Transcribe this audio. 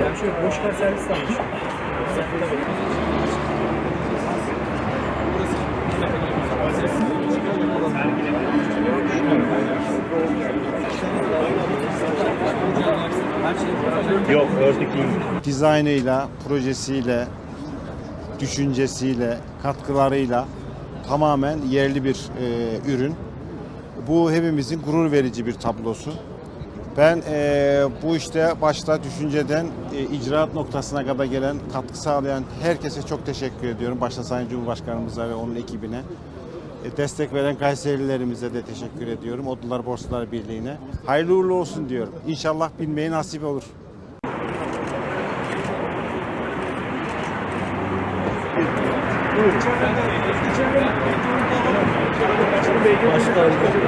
Yani şöyle boş kar servis. Yok ördük değil. Dizaynıyla, projesiyle, düşüncesiyle, katkılarıyla tamamen yerli bir e, ürün. Bu hepimizin gurur verici bir tablosu. Ben e, bu işte başta düşünceden e, icraat noktasına kadar gelen, katkı sağlayan herkese çok teşekkür ediyorum. Başta Sayın Cumhurbaşkanımıza ve onun ekibine. E, destek veren Kayserilerimize de teşekkür ediyorum. Odalar Borsalar Birliği'ne. Hayırlı uğurlu olsun diyorum. İnşallah binmeye nasip olur. Başka